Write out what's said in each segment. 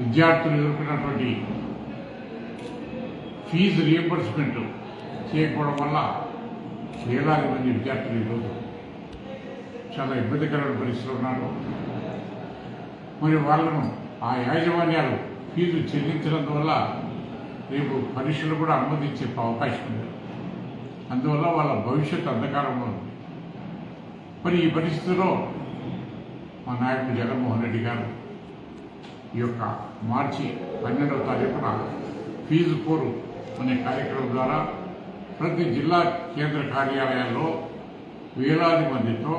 విద్యార్థులు ఎదుర్కొన్నటువంటి fee reimbursement చేయకపోవడం వల్ల వేలాది మంది విద్యార్థులు ఈరోజు చాలా ఇబ్బందికరమైన పరిస్థితులు ఉన్నారు. మరి వాళ్ళను ఆ యాజమాన్యాలు ఫీజు చెల్లించినందువల్ల రేపు పరీక్షలు కూడా అనుమతించే అవకాశం ఉంది. అందువల్ల వాళ్ళ భవిష్యత్తు అంధకారంలో ఉంది. మరి ఈ పరిస్థితిలో మా నాయకుడు జగన్మోహన్ రెడ్డి గారు ఈ యొక్క మార్చి పన్నెండవ తారీఖున ఫీజు కోరు అనే కార్యక్రమం ద్వారా ప్రతి జిల్లా కేంద్ర కార్యాలయాల్లో వేలాది మందితో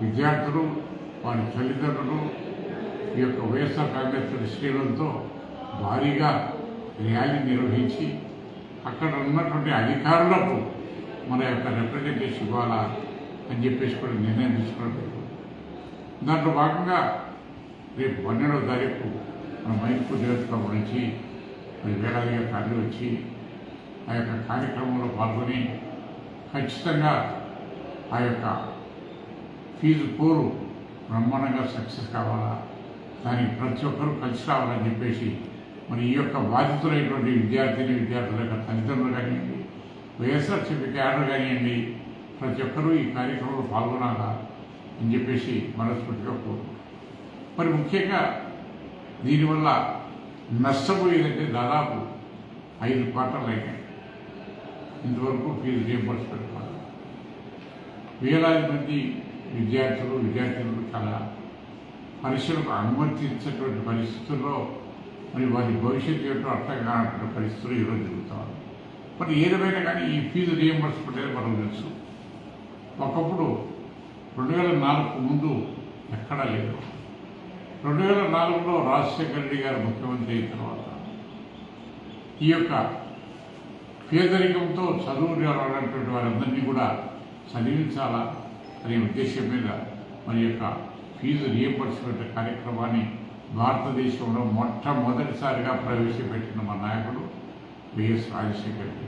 విద్యార్థులు వారి తల్లిదండ్రులు ఈ యొక్క వైఎస్ఆర్ కాంగ్రెస్ శ్రేణులతో భారీగా ర్యాలీ నిర్వహించి అక్కడ ఉన్నటువంటి అధికారులకు మన యొక్క రిప్రజెంటేషన్ ఇవ్వాలా అని చెప్పేసి కూడా నిర్ణయం తీసుకోవడం దాంట్లో భాగంగా రేపు పన్నెండవ తారీఖు మన మైన్పూర్ నియోజకవర్గం నుంచి మరి వేలాదిగా తరలి వచ్చి ఆ యొక్క కార్యక్రమంలో పాల్గొని ఖచ్చితంగా ఆ యొక్క ఫీజు కోరు బ్రహ్మాండంగా సక్సెస్ కావాలా? దానికి ప్రతి ఒక్కరూ కలిసి రావాలని చెప్పేసి మరి ఈ యొక్క బాధితులైనటువంటి విద్యార్థిని విద్యార్థుల యొక్క తల్లిదండ్రులు కానివ్వండి వైఎస్ఆర్సీపీ క్యాడర్ కానివ్వండి ప్రతి ఒక్కరూ ఈ కార్యక్రమంలో పాల్గొనాలా అని చెప్పేసి మనస్ఫూర్తిగా కోరుకుంటున్నాను మరి ముఖ్యంగా దీనివల్ల నష్టపోయేదంటే దాదాపు ఐదు పాటలు అయినాయి. ఇంతవరకు ఫీజు రియంబర్స్మెంట్ వేలాది మంది విద్యార్థులు విద్యార్థులు చాలా పరీక్షలకు అనుమతించేటువంటి పరిస్థితుల్లో మరి వారి భవిష్యత్తు ఏంటో అర్థం కానటువంటి పరిస్థితులు ఈరోజు జరుగుతారు మరి ఏదేమైనా కానీ ఈ ఫీజు రియంబర్స్మెంట్ అనేది మనకు తెలుసు. ఒకప్పుడు రెండు వేల నాలుగు ముందు ఎక్కడా లేదు. రెండు వేల నాలుగులో రాజశేఖర రెడ్డి గారు ముఖ్యమంత్రి అయిన తర్వాత ఈ యొక్క పేదరికంతో చదువు రావాలన్నటువంటి వారందరినీ కూడా చదివించాలా అనే ఉద్దేశం మీద మన యొక్క ఫీజు రియంబర్స్మెంట్ కార్యక్రమాన్ని భారతదేశంలో మొట్టమొదటిసారిగా ప్రవేశపెట్టిన మా నాయకుడు వైఎస్ రాజశేఖర రెడ్డి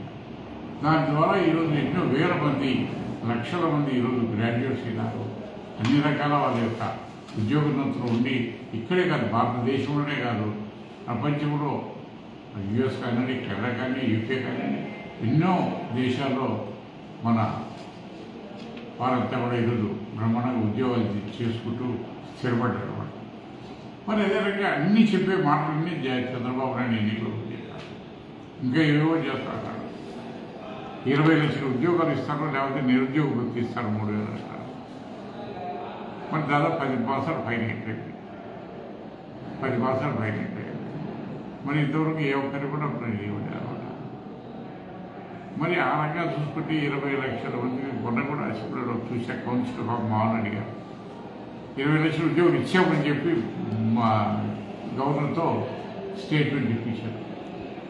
దాని ద్వారా ఈరోజు ఎన్నో వేల మంది లక్షల మంది ఈరోజు గ్రాడ్యుయేట్స్ అయినారు. అన్ని రకాల వాళ్ళ యొక్క ఉద్యోగంతో ఉండి ఇక్కడే కాదు భారతదేశంలోనే కాదు ప్రపంచంలో యుఎస్ కానివ్వండి కెనడా కానీ యూకే కానీ ఎన్నో దేశాల్లో మన వారంతా కూడా ఈరోజు బ్రహ్మాండంగా ఉద్యోగాలు చేసుకుంటూ స్థిరపడ్డారు మరి అదే రకంగా అన్నీ చెప్పే మాటలన్నీ జ- చంద్రబాబు నాయుడు ఎన్నికలు చేశారు. ఇంకా ఏవేవో చేస్తారు ఇరవై లక్షల ఉద్యోగాలు ఇస్తారు లేకపోతే నిరుద్యోగ వృత్తి ఇస్తారు మూడు వేల మరి దాదాపు పది మాసాలు ఫైన్ అయిపోయింది పది మాసాలు ఫైన్ అయిపోయింది మరి ఇంతవరకు ఏ ఒక్కరి కూడా మరి ఇవ్వలేదు మరి ఆ రకంగా చూసుకుంటే ఇరవై లక్షల మంది మొన్న కూడా అసెంబ్లీలో చూసా కౌన్సిలర్ ఆఫ్ మోహన్ అడిగారు. ఇరవై లక్షల ఉద్యోగం ఇచ్చామని చెప్పి మా గవర్నర్తో స్టేట్మెంట్ ఇప్పించారు.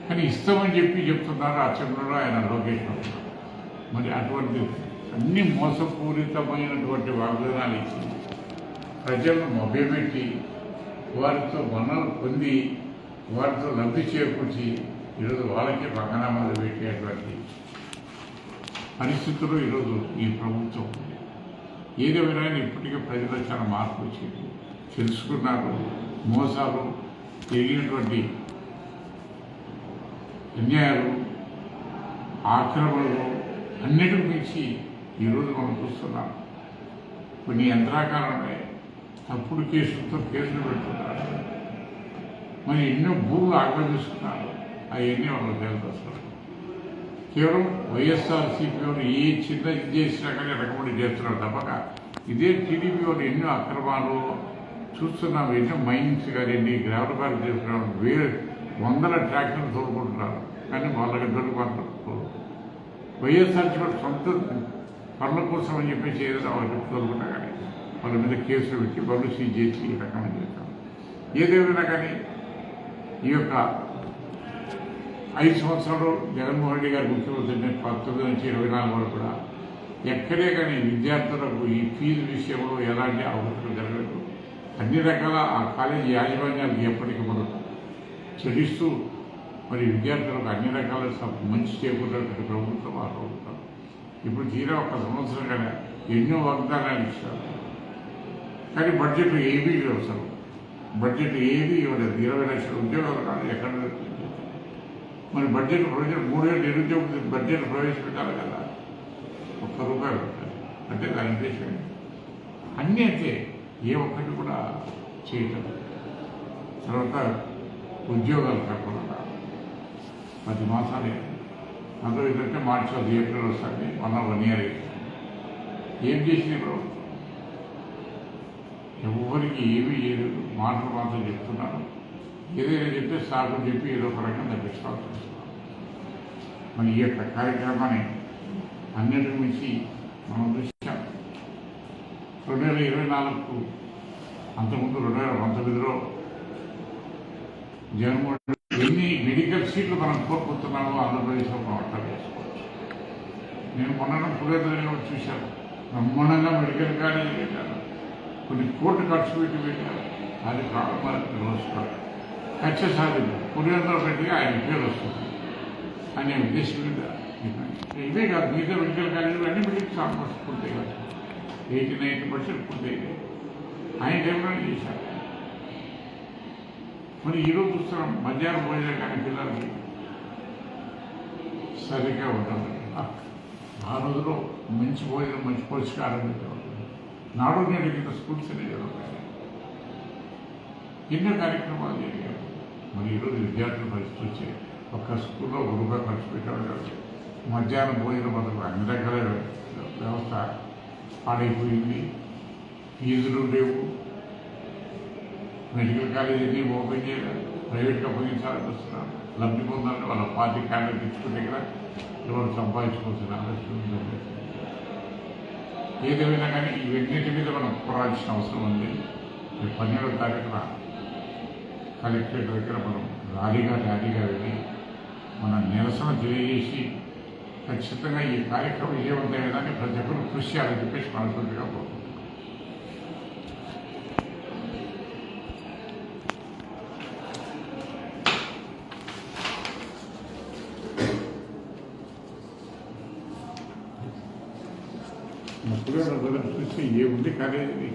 కానీ ఇస్తామని చెప్పి చెప్తున్నారు అసెంబ్లీలో ఆయన లోకేష్ మరి అటువంటి అన్ని మోసపూరితమైనటువంటి వాగ్దానాలు ఇచ్చి ప్రజలను మభ్యపెట్టి వారితో వనరు పొంది వారితో లబ్ధి చేకూర్చి ఈరోజు వాళ్ళకి పక్కనామాలు పెట్టేటువంటి పరిస్థితులు ఈరోజు ఈ ప్రభుత్వం ఉంది. ఏదేమైనా కానీ ఇప్పటికే ప్రజలు చాలా మార్పు వచ్చింది. తెలుసుకున్నారు మోసాలు జరిగినటువంటి అన్యాయాలు ఆక్రమణలు అన్నిటి మించి ఈరోజు మనం చూస్తున్నాం. కొన్ని యంత్రాకారమే తప్పుడు కేసులతో కేసులు పెడుతున్నారు. మరి ఎన్నో భూములు ఆక్రమిస్తున్నారు. అవన్నీ వాళ్ళకి తెలుసు అసలు కేవలం వైఎస్ఆర్సీపీ వాళ్ళు ఏ చిన్న ఇది చేసినా కానీ రికమెండ్ చేస్తున్నారు తప్పక. ఇదే టీడీపీ వాళ్ళు ఎన్నో అక్రమాలు చూస్తున్నాం. ఎన్నో మైన్స్ కానీ ఎన్ని గ్రావెల్ బ్యాగ్ చేస్తున్నారు. వేరే వందల ట్రాక్టర్లు తోడుకుంటున్నారు కానీ వాళ్ళకి దొరికి వైఎస్ఆర్సీ సొంత పనుల కోసం అని చెప్పేసి ఏదైనా చెప్పుకోకుండా కానీ వాళ్ళ మీద కేసులు పెట్టి బళ్ళు సీజ్ చేసి ఈ రకమైన చేస్తాం. ఏదేమైనా కానీ ఈ యొక్క ఐదు సంవత్సరాలు జగన్మోహన్ రెడ్డి గారు ముఖ్యమంత్రి పంతొమ్మిది నుంచి ఇరవై నాలుగు వరకు కూడా ఎక్కడే కానీ విద్యార్థులకు ఈ ఫీజు విషయంలో ఎలాంటి అవకాశం జరగలేదు. అన్ని రకాల ఆ కాలేజీ యాజమాన్యాలకు ఎప్పటికప్పుడు చెల్లిస్తూ మరి విద్యార్థులకు అన్ని రకాల మంచి చేకూరేటువంటి ప్రభుత్వం ఆ ఇప్పుడు తీరా ఒక సంవత్సరం కదా ఎన్నో వాగ్దానాలు ఇచ్చారు. కానీ బడ్జెట్లో ఏమీ లేవు అసలు. బడ్జెట్ ఏది ఇవ్వలేదు. ఇరవై లక్షల ఉద్యోగాలు కాదు ఎక్కడ మరి బడ్జెట్ ప్రవేశం మూడేళ్ళు నిరుద్యోగ బడ్జెట్ ప్రవేశపెట్టాలి కదా. ఒక్క రూపాయి పెట్టాలి. అంటే దాని ఉద్దేశం అన్నీ అయితే ఏ ఒక్కటి కూడా చేయటం తర్వాత ఉద్యోగాలు కాకుండా పది మాసాలే అందరూ ఏంటంటే మార్చి అది ఏప్రిల్ వస్తుంది వన్ వన్ ఇయర్ ఏం చేసింది ప్రభుత్వం ఎవరికి ఏమీ లేదు. మాటలు మాత్రం చెప్తున్నారు. ఏదైనా చెప్తే సాకు చెప్పి ఏదో ఒక రకంగా తప్పించుకోవాల్సి వస్తుంది మరి ఈ యొక్క కార్యక్రమాన్ని అన్నిటి మించి మనం చూసాం రెండు వేల ఇరవై నాలుగు అంతకుముందు రెండు వేల పంతొమ్మిదిలో జగన్మోహన్ సీట్లు మనం కోరుకుంటున్నామో ఆంధ్రప్రదేశ్లో మనం అర్థం చేసుకోవచ్చు. నేను మొన్న పురోగతిలో చూశాను బ్రహ్మాండంగా మెడికల్ కాలేజీ పెట్టాను కొన్ని కోట్లు ఖర్చు పెట్టి పెట్టారు. అది కాకపోతే రోజుకోవాలి ఖర్చు సాధింపు పురోగతిలో పెట్టి ఆయన పేరు వస్తుంది. అనే ఉద్దేశం మీద ఇవే కాదు మిగతా మెడికల్ కాలేజీలు అన్ని మెడికల్ ఆల్మోస్ట్ పూర్తయ్యాయి. ఎయిటీ నైన్టీ పర్సెంట్ పూర్తయ్యాయి. ఆయన టైంలో చేశారు? మరి ఈరోజు చూస్తున్నాం మధ్యాహ్నం భోజనం కానీ పిల్లలకి సరిగ్గా ఉండదు. ఆ రోజులో మంచి భోజనం మంచి పోషకారం నాడు నేడు కింద స్కూల్స్ జరుగుతాయి ఎన్నో కార్యక్రమాలు జరిగాయి. మరి ఈరోజు విద్యార్థుల పరిస్థితి వచ్చి ఒక్క స్కూల్లో ఒక రూపాయి ఖర్చు పెట్టేవాళ్ళు మధ్యాహ్నం భోజనం బదులు అన్ని రకాల వ్యవస్థ పాడైపోయింది. ఫీజులు లేవు. మెడికల్ కాలేజీని ఓపెన్ చేయడం ప్రైవేట్గా అప్పగించాలని వస్తున్నారు లబ్ధి పొందాలని వాళ్ళ పార్టీ క్యాండిడేట్ తెచ్చుకునే కదా ఎవరు సంపాదించుకోవాల్సిన ఆలోచన ఏదేమైనా కానీ ఇవన్నిటి మీద మనం పోరాడాల్సిన అవసరం ఉంది. ఈ పన్నెండవ తారీఖున కలెక్టరేట్ దగ్గర మనం ర్యాలీగా ర్యాలీగా వెళ్ళి మన నిరసన తెలియజేసి ఖచ్చితంగా ఈ కార్యక్రమం విజయవంతమేదాన్ని ప్రతి ఒక్కరు కృషి చేయాలని చెప్పేసి మనస్ఫూర్తిగా కోరుకుంటున్నాను అప్పుడే చూస్తే ఏ ఉంది కాలేజీ